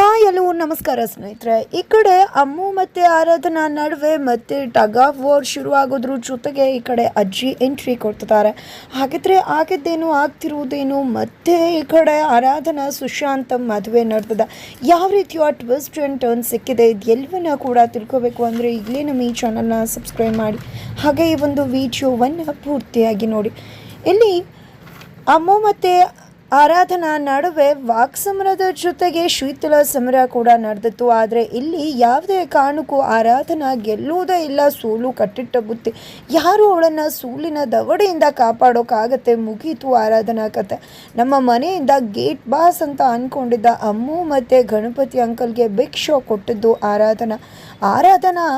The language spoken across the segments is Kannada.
ಹಾಯ್, ಹಲೋ, ನಮಸ್ಕಾರ ಸ್ನೇಹಿತರೆ. ಈ ಕಡೆ ಅಮ್ಮು ಮತ್ತು ಆರಾಧನಾ ನಡುವೆ ಮತ್ತೆ ಟಗ್ ಆಫ್ ವಾರ್ ಶುರು ಆಗೋದ್ರ ಜೊತೆಗೆ ಈ ಕಡೆ ಅಜ್ಜಿ ಎಂಟ್ರಿ ಕೊಡ್ತಿದ್ದಾರೆ. ಹಾಗಿದ್ರೆ ಆಗಿದ್ದೇನು ಆಗ್ತಿರುವುದೇನು ಮತ್ತೆ ಈ ಕಡೆ ಆರಾಧನಾ ಸುಶಾಂತ ಮದುವೆ ನಡೆದಿದೆ. ಯಾವ ರೀತಿಯ ಟ್ವಿಸ್ಟ್ ಆ್ಯಂಡ್ ಟರ್ನ್ ಸಿಕ್ಕಿದೆ. ಎಲ್ಲವನ್ನ ಕೂಡ ತಿಳ್ಕೋಬೇಕು ಅಂದರೆ ಈಗಲೇ ನಮ್ಮ ಈ ಚಾನಲ್ನ ಸಬ್ಸ್ಕ್ರೈಬ್ ಮಾಡಿ. ಹಾಗೆ ಈ ಒಂದು ವಿಡಿಯೋವನ್ನು ಪೂರ್ತಿಯಾಗಿ ನೋಡಿ. ಇಲ್ಲಿ ಅಮ್ಮು ಮತ್ತು ಆರಾಧನಾ ನಡುವೆ ವಾಕ್ಸಮರದ ಜೊತೆಗೆ ಶೀತಲ ಸಮರ ಕೂಡ ನಡೆದಿತ್ತು. ಆದರೆ ಇಲ್ಲಿ ಯಾವುದೇ ಕಾರಣಕ್ಕೂ ಆರಾಧನಾ ಗೆಲ್ಲುವುದೇ ಇಲ್ಲ. ಸೋಲು ಕಟ್ಟಿಟ್ಟ ಬುತ್ತಿ ಯಾರು ಅವಳನ್ನು ಸೂಲಿನ ದವಡೆಯಿಂದ ಕಾಪಾಡೋಕ್ಕಾಗತ್ತೆ ಮುಗೀತು ಆರಾಧನಾ ಕತೆ. ನಮ್ಮ ಮನೆಯಿಂದ ಗೇಟ್ ಬಾಸ್ ಅಂತ ಅಂದ್ಕೊಂಡಿದ್ದ ಅಮ್ಮು ಮತ್ತು ಗಣಪತಿ ಅಂಕಲ್ಗೆ ಬಿಗ್ ಶೋ ಕೊಟ್ಟಿದ್ದು ಆರಾಧನಾ. ಆರಾಧನಾ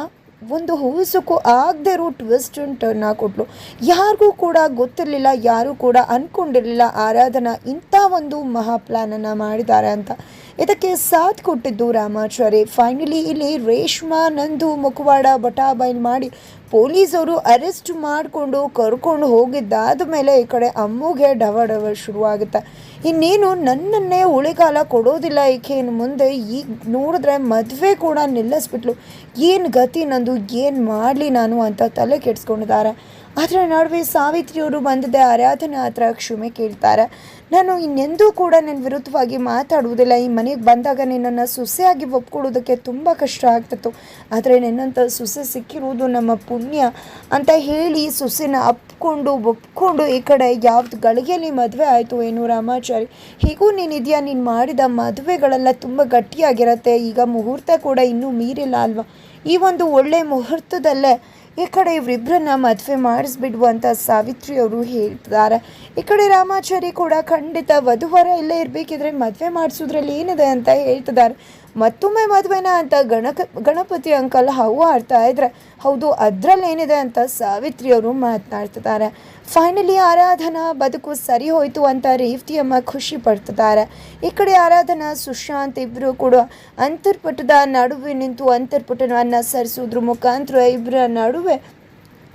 ಒಂದು ಹುಸುಕು ಆಗದೆ ಇರೋ ಟ್ವಿಸ್ಟ್ ಟರ್ನ್ ಕೊಟ್ಲು. ಯಾರಿಗೂ ಕೂಡ ಗೊತ್ತಿರಲಿಲ್ಲ, ಯಾರೂ ಕೂಡ ಅಂದ್ಕೊಂಡಿರಲಿಲ್ಲ ಆರಾಧನಾ ಇಂಥ ಒಂದು ಮಹಾ ಪ್ಲ್ಯಾನನ್ನು ಮಾಡಿದ್ದಾರೆ ಅಂತ. ಇದಕ್ಕೆ ಸಾಥ್ ಕೊಟ್ಟಿದ್ದು ರಾಮಾಚಾರಿ. ಫೈನಲಿ ಇಲ್ಲಿ ರೇಷ್ಮಾ, ನಂದು, ಮುಖವಾಡ ಬಟಾಬೈಲ್ ಮಾಡಿ ಪೊಲೀಸರು ಅರೆಸ್ಟ್ ಮಾಡಿಕೊಂಡು ಕರ್ಕೊಂಡು ಹೋಗಿದ್ದಾದ ಮೇಲೆ ಈ ಕಡೆ ಅಮ್ಮುಗೆ ಡವ ಡವ ಶುರುವಾಗುತ್ತೆ. ಇನ್ನೇನು ನನ್ನನ್ನೇ ಉಳಿಗಾಲ ಕೊಡೋದಿಲ್ಲ. ಈಕೆ ಮುಂದೆ ಈಗ ನೋಡಿದ್ರೆ ಮದುವೆ ಕೂಡ ನಿಲ್ಲಿಸ್ಬಿಟ್ಲು. ಏನು ಗತಿ ನಂದು? ಏನು ಮಾಡಲಿ ನಾನು ಅಂತ ತಲೆ ಕೆಡಿಸ್ಕೊಂಡಿದ್ದಾರೆ. ಅದರ ನಡುವೆ ಸಾವಿತ್ರಿಯವರು ಬಂದಿದ್ದೆ ಆರಾಧನಾ ಹತ್ರ ಕ್ಷಮೆ ಕೇಳ್ತಾರೆ. ನಾನು ಇನ್ನೆಂದೂ ಕೂಡ ನನ್ನ ವಿರುದ್ಧವಾಗಿ ಮಾತಾಡುವುದಿಲ್ಲ. ಈ ಮನೆಗೆ ಬಂದಾಗ ನಿನ್ನನ್ನು ಸೊಸೆಯಾಗಿ ಒಪ್ಕೊಳ್ಳೋದಕ್ಕೆ ತುಂಬ ಕಷ್ಟ ಆಗ್ತಿತ್ತು. ಆದರೆ ನಿನ್ನಂಥ ಸೊಸೆ ಸಿಕ್ಕಿರುವುದು ನಮ್ಮ ಪುಣ್ಯ ಅಂತ ಹೇಳಿ ಸೊಸೆನ ಅಪ್ಕೊಂಡು ಒಪ್ಕೊಂಡು ಈ ಕಡೆ ಯಾವ್ದು ಗಳಿಗೆಯಲ್ಲಿ ಮದುವೆ ಆಯಿತು ಏನು ರಾಮಾಚಾರಿ. ಹೀಗೂ ನೀನಿದೆಯಾ? ನೀನು ಮಾಡಿದ ಮದುವೆಗಳೆಲ್ಲ ತುಂಬ ಗಟ್ಟಿಯಾಗಿರತ್ತೆ. ಈಗ ಮುಹೂರ್ತ ಕೂಡ ಇನ್ನೂ ಮೀರಿಲ್ಲ ಅಲ್ವಾ? ಈ ಒಂದು ಒಳ್ಳೆ ಮುಹೂರ್ತದಲ್ಲೇ ಈ ಕಡೆ ಇವರಿಬ್ಬರನ್ನ ಮದುವೆ ಮಾಡಿಸ್ಬಿಡುವಂತ ಸಾವಿತ್ರಿ ಅವರು ಹೇಳ್ತಿದ್ದಾರೆ. ಈ ಕಡೆ ರಾಮಾಚಾರಿ ಕೂಡ ಖಂಡಿತ ವಧುವರ ಇಲ್ಲೇ ಇರಬೇಕಿದ್ರೆ ಮದುವೆ ಮಾಡಿಸೋದ್ರಲ್ಲಿ ಏನಿದೆ ಅಂತ ಹೇಳ್ತಿದ್ದಾರೆ. ಮತ್ತೊಮ್ಮೆ ಮದುವೆನ ಅಂತ ಗಣಕ, ಗಣಪತಿ ಅಂಕಲ್ ಹೌ ಆಡ್ತಾ ಇದ್ರೆ, ಹೌದು, ಅದರಲ್ಲೇನಿದೆ ಅಂತ ಸಾವಿತ್ರಿ ಅವರು ಮಾತನಾಡ್ತಿದ್ದಾರೆ. ಫೈನಲಿ ಆರಾಧನಾ ಬದುಕು ಸರಿ ಹೋಯಿತು ಅಂತ ರೇವತಿಯಮ್ಮ ಖುಷಿ ಪಡ್ತಿದ್ದಾರೆ. ಈ ಕಡೆ ಆರಾಧನಾ ಸುಶಾಂತ್ ಇಬ್ಬರು ಕೂಡ ಅಂತರ್ಪಟದ ನಡುವೆ ನಿಂತು ಅಂತರ್ಪಟವನ್ನು ಸರಿಸೋದ್ರ. ಮುಖಾಂತರ ಇಬ್ಬರ ನಡುವೆ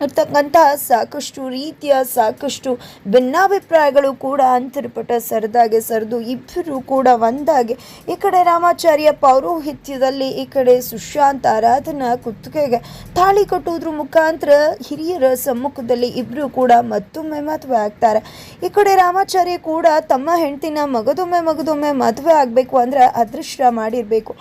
ಇರ್ತಕ್ಕಂಥ ಸಾಕಷ್ಟು ರೀತಿಯ ಸಾಕಷ್ಟು ಭಿನ್ನಾಭಿಪ್ರಾಯಗಳು ಕೂಡ ಅಂತರ್ಪಟ ಸರಿದಾಗೆ ಸರಿದು ಇಬ್ಬರು ಕೂಡ ಒಂದಾಗೆ. ಈ ಕಡೆ ರಾಮಾಚಾರ್ಯ ಪೌರೋಹಿತ್ಯದಲ್ಲಿ, ಈ ಕಡೆ ಸುಶಾಂತ್ ಆರಾಧನಾ ಕುತ್ತಿಗೆಗೆ ತಾಳಿ ಕಟ್ಟುವುದ್ರ ಮುಖಾಂತರ ಹಿರಿಯರ ಸಮ್ಮುಖದಲ್ಲಿ ಇಬ್ಬರು ಕೂಡ ಮತ್ತೊಮ್ಮೆ ಮದುವೆ ಆಗ್ತಾರೆ. ಈ ಕಡೆ ರಾಮಾಚಾರ್ಯ ಕೂಡ ತಮ್ಮ ಹೆಂಡತಿನ ಮಗದೊಮ್ಮೆ ಮಗದೊಮ್ಮೆ ಮದುವೆ ಆಗಬೇಕು ಅಂದರೆ ಅದೃಷ್ಟ ಮಾಡಿರಬೇಕು.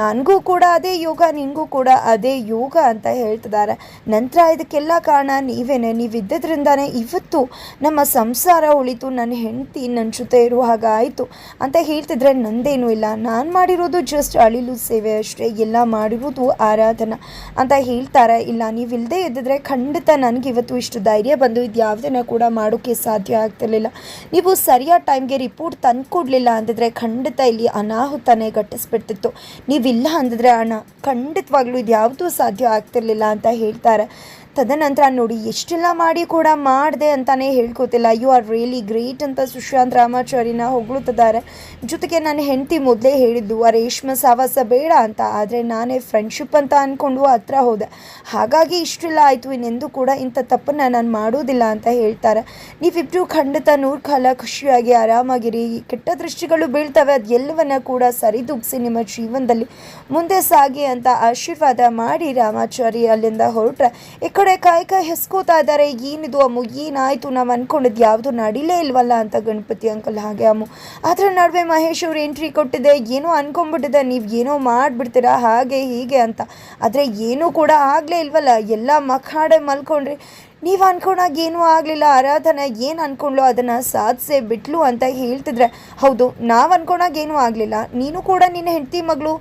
ನನಗೂ ಕೂಡ ಅದೇ ಯೋಗ ನಿಂಗೂ ಕೂಡ ಅದೇ ಯೋಗ ಅಂತ ಹೇಳ್ತಿದ್ದಾರೆ. ನಂತರ ಇದಕ್ಕೆಲ್ಲ ಕಾರಣ ನೀವೇನೆ, ನೀವಿದ್ದದ್ರಿಂದಾನೇ ಇವತ್ತು ನಮ್ಮ ಸಂಸಾರ ಉಳಿತು ನನ್ನ ಹೆಂಡತಿ ನನ್ನ ಜೊತೆ ಇರುವ ಹಾಗೆ ಆಯಿತು. ಅಂತ ಹೇಳ್ತಿದ್ರೆ ನಂದೇನು ಇಲ್ಲ. ನಾನು ಮಾಡಿರೋದು ಜಸ್ಟ್ ಅಳಿಲು ಸೇವೆ ಅಷ್ಟೇ. ಎಲ್ಲ ಮಾಡಿರೋದು ಆರಾಧನಾ ಅಂತ ಹೇಳ್ತಾರೆ. ಇಲ್ಲ ನೀವಿಲ್ಲದೆ ಇದ್ದಿದ್ರೆ ಖಂಡಿತ ನನಗೆ ಇವತ್ತು ಇಷ್ಟು ಧೈರ್ಯ ಬಂದು ಇದು ಯಾವುದನ್ನ ಕೂಡ ಮಾಡೋಕ್ಕೆ ಸಾಧ್ಯ ಆಗ್ತಿರ್ಲಿಲ್ಲ. ನೀವು ಸರಿಯಾದ ಟೈಮ್ಗೆ ರಿಪೋರ್ಟ್ ತಂದು ಕೊಡಲಿಲ್ಲ ಅಂದಿದ್ರೆ ಖಂಡಿತ ಇಲ್ಲಿ ಅನಾಹುತನೇ ಘಟಿಸ್ಬಿಡ್ತಿತ್ತು. ನೀವಿಲ್ಲ ಅಂದಿದ್ರೆ ಅಣ್ಣ, ಖಂಡಿತವಾಗ್ಲೂ ಇದು ಯಾವುದೂ ಸಾಧ್ಯ ಆಗ್ತಿರ್ಲಿಲ್ಲ ಅಂತ ಹೇಳ್ತಾರೆ. ತದನಂತರ ನೋಡಿ, ಎಷ್ಟೆಲ್ಲ ಮಾಡಿ ಕೂಡ ಮಾಡಿದೆ ಅಂತಾನೆ ಹೇಳ್ಕೋತಿಲ್ಲ. ಯು ಆರ್ ರಿಯಲಿ ಗ್ರೇಟ್ ಅಂತ ಸುಶಾಂತ್ ರಾಮಾಚಾರಿನ ಹೊಗಳುತ್ತಿದ್ದಾರೆ. ಜೊತೆಗೆ ನನ್ನ ಹೆಂಡತಿ ಮೊದಲೇ ಹೇಳಿದ್ದು ಆ ರೇಷ್ಮೆ ಸಾವಾಸ ಬೇಡ ಅಂತ. ಆದರೆ ನಾನೇ ಫ್ರೆಂಡ್ಶಿಪ್ ಅಂತ ಅಂದ್ಕೊಂಡು ಹತ್ರ ಹೋದೆ. ಹಾಗಾಗಿ ಇಷ್ಟೆಲ್ಲ ಆಯಿತು. ಇನ್ನೆಂದು ಕೂಡ ಇಂಥ ತಪ್ಪನ್ನು ನಾನು ಮಾಡೋದಿಲ್ಲ ಅಂತ ಹೇಳ್ತಾರೆ. ನೀವಿಬ್ಬರು ಖಂಡಿತ ನೂರು ಕಾಲ ಖುಷಿಯಾಗಿ ಆರಾಮಾಗಿರಿ. ಕೆಟ್ಟ ದೃಷ್ಟಿಗಳು ಬೀಳ್ತವೆ. ಅದು ಎಲ್ಲವನ್ನ ಕೂಡ ಸರಿದೂಗಿಸಿ ನಿಮ್ಮ ಜೀವನದಲ್ಲಿ ಮುಂದೆ ಸಾಗಿ ಅಂತ ಆಶೀರ್ವಾದ ಮಾಡಿ ರಾಮಾಚಾರಿ ಅಲ್ಲಿಂದ ಹೊರಟ್ರೆ. ಈ ಕಡೆ ಕಾಯ್ಕ ಹೆಸ್ಕೋತಾ ಇದ್ದಾರೆ. ಏನಿದು ಅಮ್ಮು? ಏನಾಯಿತು? ನಾವು ಅಂದ್ಕೊಂಡಿದ್ದು ಯಾವುದು ನಡಿಲೇ ಇಲ್ವಲ್ಲ ಅಂತ ಗಣಪತಿ ಅಂಕಲ್ ಹಾಗೆ ಅಮ್ಮು. ಅದರ ನಡುವೆ ಮಹೇಶ್ ಅವ್ರು ಎಂಟ್ರಿ ಕೊಟ್ಟಿದೆ. ಏನೋ ಅನ್ಕೊಂಡ್ಬಿಟ್ಟಿದೆ. ನೀವು ಏನೋ ಮಾಡಿಬಿಡ್ತೀರಾ? ಹಾಗೆ ಹೀಗೆ ಅಂತ. ಆದರೆ ಏನೂ ಕೂಡ ಆಗಲೇ ಇಲ್ವಲ್ಲ? ಎಲ್ಲ ಮಖಾಡೆ ಮಲ್ಕೊಂಡ್ರಿ ನೀವು ಅನ್ಕೊಂಡಾಗ ಏನೂ ಆಗಲಿಲ್ಲ. ಆರಾಧನೆ ಏನು ಅನ್ಕೊಂಡ್ಲು ಅದನ್ನು ಸಾಧಿಸೇ ಬಿಟ್ಲು ಅಂತ ಹೇಳ್ತಿದ್ರೆ. ಹೌದು, ನಾವು ಅನ್ಕೊಂಡಾಗ ಏನೂ ಆಗಲಿಲ್ಲ. ನೀನು ಕೂಡ ನಿನ್ನ ಹೆಂಡತಿ ಮಗಳು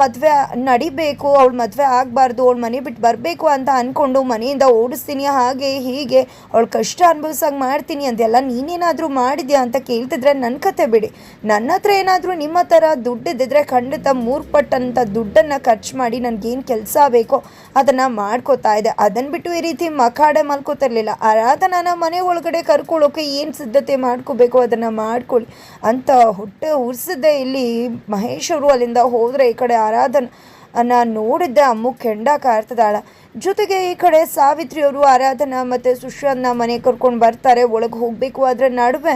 ಮದುವೆ ನಡಿಬೇಕು, ಅವಳು ಮದುವೆ ಆಗಬಾರ್ದು, ಅವಳು ಮನೆ ಬಿಟ್ಟು ಬರಬೇಕು ಅಂತ ಅಂದ್ಕೊಂಡು ಮನೆಯಿಂದ ಓಡಿಸ್ತೀನಿ, ಹಾಗೆ ಹೀಗೆ ಅವಳು ಕಷ್ಟ ಅನುಭವಿಸಂಗೆ ಮಾಡ್ತೀನಿ ಅಂತೆಲ್ಲ ನೀನೇನಾದರೂ ಮಾಡಿದ್ಯಾ ಅಂತ ಕೇಳ್ತಿದ್ರೆ ನನ್ನ ಕತೆ ಬಿಡಿ. ನನ್ನ ಹತ್ರ ಏನಾದರೂ ನಿಮ್ಮ ಥರ ದುಡ್ಡಿದ್ದಿದ್ರೆ ಖಂಡಿತ ಮೂರು ಪಟ್ಟಂಥ ದುಡ್ಡನ್ನು ಖರ್ಚು ಮಾಡಿ ನನಗೇನು ಕೆಲಸ ಬೇಕೋ ಅದನ್ನು ಮಾಡ್ಕೋತಾ ಇದೆ ಅದನ್ನು ಬಿಟ್ಟು ಈ ರೀತಿ ಮಖಾಡೆ ಮಲ್ಕೋತಿರ್ಲಿಲ್ಲ. ಆರಾಧನಾನ ಮನೆ ಒಳಗಡೆ ಕರ್ಕೊಳ್ಳೋಕೆ ಏನು ಸಿದ್ಧತೆ ಮಾಡ್ಕೋಬೇಕು ಅದನ್ನು ಮಾಡ್ಕೊಳ್ಳಿ ಅಂತ ಹೊಟ್ಟೆ ಉರ್ಸದೆ ಇಲ್ಲಿ ಮಹೇಶ್ ಅವರು ಅಲ್ಲಿಂದ ಹೋದರೆ ಕಡೆ ಆರಾಧನ ಅನ್ನ ನೋಡಿದ್ದೆ ಅಮ್ಮು ಕೆಂಡ ಕಾರ್ತದಾಳ ಜೊತೆಗೆ ಈ ಕಡೆ ಸಾವಿತ್ರಿಯವರು ಆರಾಧನಾ ಮತ್ತು ಸುಶಾಂತ್ನ ಮನೆ ಕರ್ಕೊಂಡು ಬರ್ತಾರೆ, ಒಳಗೆ ಹೋಗಬೇಕು ಅದರ ನಡುವೆ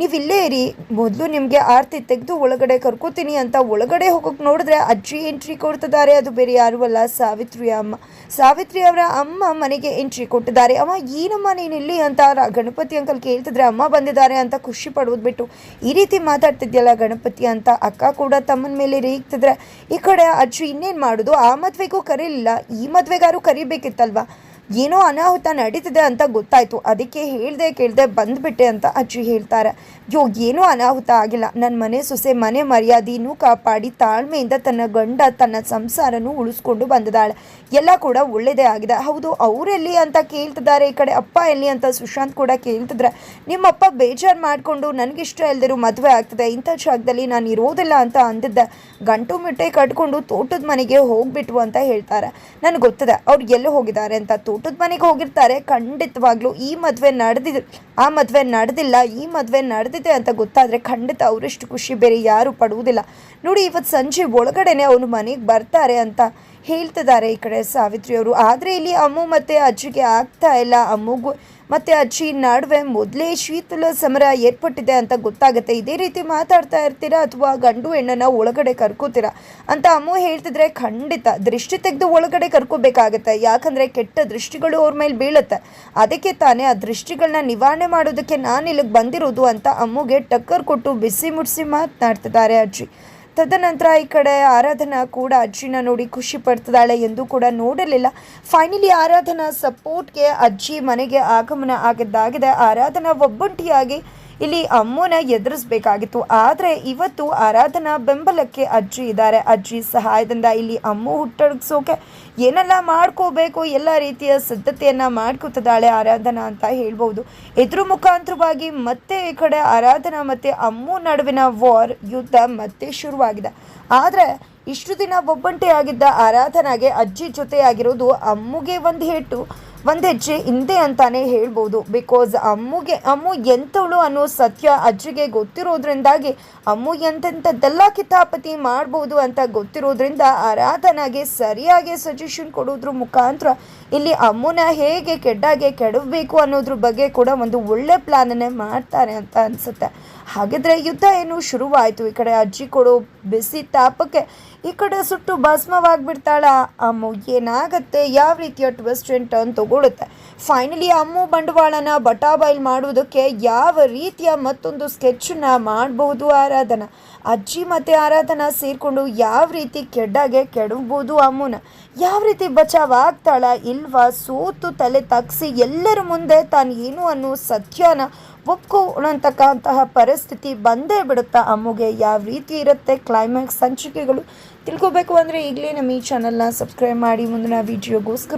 ನೀವು ಇಲ್ಲೇ ಇರಿ. ಮೊದಲು ನಿಮಗೆ ಆರತಿ ತೆಗೆದು ಒಳಗಡೆ ಕರ್ಕೋತೀನಿ ಅಂತ ಒಳಗಡೆ ಹೋಗೋಕೆ ನೋಡಿದ್ರೆ ಅಜ್ಜಿ ಎಂಟ್ರಿ ಕೊಡ್ತಿದ್ದಾರೆ. ಅದು ಬೇರೆ ಯಾರೂ ಅಲ್ಲ, ಸಾವಿತ್ರಿ ಅಮ್ಮ. ಸಾವಿತ್ರಿ ಅವರ ಅಮ್ಮ ಮನೆಗೆ ಎಂಟ್ರಿ ಕೊಟ್ಟಿದ್ದಾರೆ. ಅಮ್ಮ ಏನಮ್ಮ ನೀನು ಇಲ್ಲಿ ಅಂತ ಗಣಪತಿ ಅಂಕಲ್ ಕೇಳ್ತಿದ್ರೆ ಅಮ್ಮ ಬಂದಿದ್ದಾರೆ ಅಂತ ಖುಷಿ ಪಡೋದು ಬಿಟ್ಟು ಈ ರೀತಿ ಮಾತಾಡ್ತಿದ್ಯಲ್ಲ ಗಣಪತಿ ಅಂತ ಅಕ್ಕ ಕೂಡ ತಮ್ಮನ ಮೇಲೆ ರೇಗ್ತಿದ್ರೆ. ಈ ಕಡೆ ಅಜ್ಜಿ ಇನ್ನೇನು ಮಾಡೋದು? ಆ ಮದುವೆಗೂ ಕರೀಲಿಲ್ಲ. ಈ ಮದುವೆಗಾರು ಕರಿಬೇಕಿತ್ತಲ್ವಾ? ಏನೋ ಅನಾಹುತ ನಡೀತಿದೆ ಅಂತ ಗೊತ್ತಾಯ್ತು. ಅದಕ್ಕೆ ಹೇಳ್ದೆ ಕೇಳ್ದೆ ಬಂದ್ಬಿಟ್ಟೆ ಅಂತ ಅಜ್ಜಿ ಹೇಳ್ತಾರೆ. ಯೋ ಏನೂ ಅನಾಹುತ ಆಗಿಲ್ಲ. ನನ್ನ ಮನೆ ಸೊಸೆ, ಮನೆ ಮರ್ಯಾದೆನೂ ಕಾಪಾಡಿ ತಾಳ್ಮೆಯಿಂದ ತನ್ನ ಗಂಡ, ತನ್ನ ಸಂಸಾರನೂ ಉಳಿಸ್ಕೊಂಡು ಬಂದಿದ್ದಾಳೆ. ಎಲ್ಲ ಕೂಡ ಒಳ್ಳೆಯದೇ ಆಗಿದೆ. ಹೌದು ಅವರೆಲ್ಲಿ ಅಂತ ಕೇಳ್ತಿದ್ದಾರೆ? ಈ ಕಡೆ ಅಪ್ಪ ಎಲ್ಲಿ ಅಂತ ಸುಶಾಂತ್ ಕೂಡ ಕೇಳ್ತಿದ್ರೆ, ನಿಮ್ಮಪ್ಪ ಬೇಜಾರು ಮಾಡಿಕೊಂಡು ನನಗಿಷ್ಟ ಇಲ್ದಿರೋ ಮದುವೆ ಆಗ್ತದೆ. ಇಂಥ ಜಾಗದಲ್ಲಿ ನಾನು ಇರೋದಿಲ್ಲ ಅಂತ ಅಂದಿದ್ದೆ. ಗಂಟು ಮಿಟ್ಟೆ ಕಟ್ಕೊಂಡು ತೋಟದ ಮನೆಗೆ ಹೋಗ್ಬಿಟ್ವು ಅಂತ ಹೇಳ್ತಾರೆ. ನನಗೆ ಗೊತ್ತದೆ, ಅವ್ರು ಎಲ್ಲಿ ಹೋಗಿದ್ದಾರೆ ಅಂತ ತೋಟದ ಮನೆಗೆ ಹೋಗಿರ್ತಾರೆ. ಖಂಡಿತವಾಗ್ಲೂ ಈ ಮದುವೆ ನಡೆದಿದೆ, ಆ ಮದುವೆ ನಡೆದಿಲ್ಲ, ಈ ಮದುವೆ ನಡೆದಿದೆ ಅಂತ ಗೊತ್ತಾದರೆ ಖಂಡಿತ ಅವರಿಷ್ಟು ಖುಷಿ ಬೇರೆ ಯಾರು ಪಡುವುದಿಲ್ಲ. ನೋಡಿ ಇವತ್ತು ಸಂಜೆ ಒಳಗಡೆನೆ ಅವನು ಮನೆಗೆ ಬರ್ತಾರೆ ಅಂತ ಹೇಳ್ತಿದ್ದಾರೆ ಈ ಕಡೆ ಸಾವಿತ್ರಿ ಅವರು. ಆದರೆ ಇಲ್ಲಿ ಅಮ್ಮು ಮತ್ತು ಅಜ್ಜಿಗೆ ಆಗ್ತಾ ಇಲ್ಲ. ಅಮ್ಮಗೂ ಮತ್ತು ಅಜ್ಜಿ ನಡುವೆ ಮೊದಲೇ ಶೀತಲ ಸಮರ ಏರ್ಪಟ್ಟಿದೆ ಅಂತ ಗೊತ್ತಾಗುತ್ತೆ. ಇದೇ ರೀತಿ ಮಾತಾಡ್ತಾ ಇರ್ತೀರಾ ಅಥವಾ ಗಂಡು ಹೆಣ್ಣನ್ನ ಒಳಗಡೆ ಕರ್ಕೋತೀರಾ ಅಂತ ಅಮ್ಮು ಹೇಳ್ತಿದ್ರೆ ಖಂಡಿತ ದೃಷ್ಟಿ ತೆಗೆದು ಒಳಗಡೆ ಕರ್ಕೋಬೇಕಾಗತ್ತೆ. ಯಾಕಂದರೆ ಕೆಟ್ಟ ದೃಷ್ಟಿಗಳು ಅವ್ರ ಮೇಲೆ ಬೀಳುತ್ತೆ. ಅದಕ್ಕೆ ತಾನೇ ಆ ದೃಷ್ಟಿಗಳನ್ನ ನಿವಾರಣೆ ಮಾಡೋದಕ್ಕೆ ನಾನು ಇಲ್ಲಿಗೆ ಬಂದಿರೋದು ಅಂತ ಅಮ್ಮುಗೆ ಟಕ್ಕರ್ ಕೊಟ್ಟು ಬಿಸಿ ಮುಡಿಸಿ ಮಾತನಾಡ್ತಿದ್ದಾರೆ ಅಜ್ಜಿ. ತದನಂತರ ಈ ಕಡೆ ಆರಾಧನಾ ಕೂಡ ಅಜ್ಜಿನ ನೋಡಿ ಖುಷಿ ಪಡ್ತಿದ್ದಾಳೆ ಎಂದು ಕೂಡ ನೋಡಲಿಲ್ಲ. ಫೈನಲಿ ಆರಾಧನಾ ಸಪೋರ್ಟ್ಗೆ ಅಜ್ಜಿ ಮನೆಗೆ ಆಗಮನ ಆಗಿದ್ದಾಗಿದೆ. ಆರಾಧನಾ ಒಬ್ಬಂಟಿಯಾಗಿ ಇಲ್ಲಿ ಅಮ್ಮನ ಎದುರಿಸ್ಬೇಕಾಗಿತ್ತು. ಆದರೆ ಇವತ್ತು ಆರಾಧನಾ ಬೆಂಬಲಕ್ಕೆ ಅಜ್ಜಿ ಇದ್ದಾರೆ. ಅಜ್ಜಿ ಸಹಾಯದಿಂದ ಇಲ್ಲಿ ಅಮ್ಮು ಹುಟ್ಟಡಗಿಸೋಕೆ ಏನೆಲ್ಲ ಮಾಡ್ಕೋಬೇಕು, ಎಲ್ಲ ರೀತಿಯ ಸಿದ್ಧತೆಯನ್ನು ಮಾಡ್ಕೋತಿದ್ದಾಳೆ ಆರಾಧನಾ ಅಂತ ಹೇಳ್ಬೋದು. ಎದುರು ಮುಖಾಂತರವಾಗಿ ಮತ್ತೆ ಈ ಕಡೆ ಆರಾಧನಾ ಮತ್ತು ಅಮ್ಮು ನಡುವಿನ ವಾರ್ ಯುದ್ಧ ಮತ್ತೆ ಶುರುವಾಗಿದೆ. ಆದರೆ ಇಷ್ಟು ದಿನ ಒಬ್ಬಂಟಿಯಾಗಿದ್ದ ಆರಾಧನಾಗೆ ಅಜ್ಜಿ ಜೊತೆಯಾಗಿರೋದು ಅಮ್ಮುಗೆ ಒಂದು ಹೇಟು. ಒಂದು ಹೆಜ್ಜೆ ಹಿಂದೆ ಅಂತಾನೆ ಹೇಳ್ಬೋದು. ಬಿಕಾಸ್ ಅಮ್ಮುಗೆ, ಅಮ್ಮು ಎಂಥವಳು ಅನ್ನೋ ಸತ್ಯ ಅಜ್ಜಿಗೆ ಗೊತ್ತಿರೋದ್ರಿಂದಾಗಿ ಅಮ್ಮು ಎಂತೆಂಥದ್ದೆಲ್ಲ ಕಿತಾಪತಿ ಮಾಡ್ಬೋದು ಅಂತ ಗೊತ್ತಿರೋದ್ರಿಂದ ಆರಾಧನಾಗೆ ಸರಿಯಾಗಿ ಸಜೆಷನ್ ಕೊಡೋದ್ರ ಮುಖಾಂತರ ಇಲ್ಲಿ ಅಮ್ಮನ ಹೇಗೆ ಕೆಡ್ಡಾಗೆ ಕೆಡಬೇಕು ಅನ್ನೋದ್ರ ಬಗ್ಗೆ ಕೂಡ ಒಂದು ಒಳ್ಳೆ ಪ್ಲಾನನ್ನೇ ಮಾಡ್ತಾರೆ ಅಂತ ಅನಿಸುತ್ತೆ. ಹಾಗಿದ್ರೆ ಯುದ್ಧ ಏನು ಶುರುವಾಯಿತು? ಈ ಕಡೆ ಅಜ್ಜಿ ಕೊಡೋ ಬಿಸಿ ತಾಪಕ್ಕೆ ಈ ಕಡೆ ಸುಟ್ಟು ಭಸ್ಮವಾಗಿಬಿಡ್ತಾಳ. ಅಮ್ಮು ಏನಾಗತ್ತೆ? ಯಾವ ರೀತಿಯ twist and turn finally Ammu ಬಂಡವಾಳನ ಬಟಾಬೈಲ್ ಮಾಡುವುದಕ್ಕೆ ಯಾವ ರೀತಿಯ ಮತ್ತೊಂದು ಸ್ಕೆಚ್ಚನ್ನ ಮಾಡಬಹುದು ಆರಾಧನಾ? ಅಜ್ಜಿ ಮತ್ತು ಆರಾಧನಾ ಸೇರಿಕೊಂಡು ಯಾವ ರೀತಿ ಕೆಡ್ಡಾಗೆ ಕೆಡಬಹುದು ಅಮ್ಮನ? ಯಾವ ರೀತಿ ಬಚಾವ್ ಆಗ್ತಾಳ ಇಲ್ವಾ? ಸೋತು ತಲೆ ತಗ್ಸಿ ಎಲ್ಲರ ಮುಂದೆ ತಾನು ಏನು ಅನ್ನೋ ಸತ್ಯನ ಒಪ್ಕೊಳ್ಳೋಂತಕ್ಕಂತಹ ಪರಿಸ್ಥಿತಿ ಬಂದೇ ಬಿಡುತ್ತಾ ಅಮ್ಮುಗೆ? ಯಾವ ರೀತಿ ಇರುತ್ತೆ ಕ್ಲೈಮ್ಯಾಕ್ಸ್ ಸಂಚಿಕೆಗಳು? ತಿಳ್ಕೊಬೇಕು ಅಂದರೆ ಈಗಲೇ ನಮ್ಮ ಈ ಚಾನಲ್ನ ಸಬ್ಸ್ಕ್ರೈಬ್ ಮಾಡಿ ಮುಂದಿನ ವಿಡಿಯೋಗೋಸ್ಕರ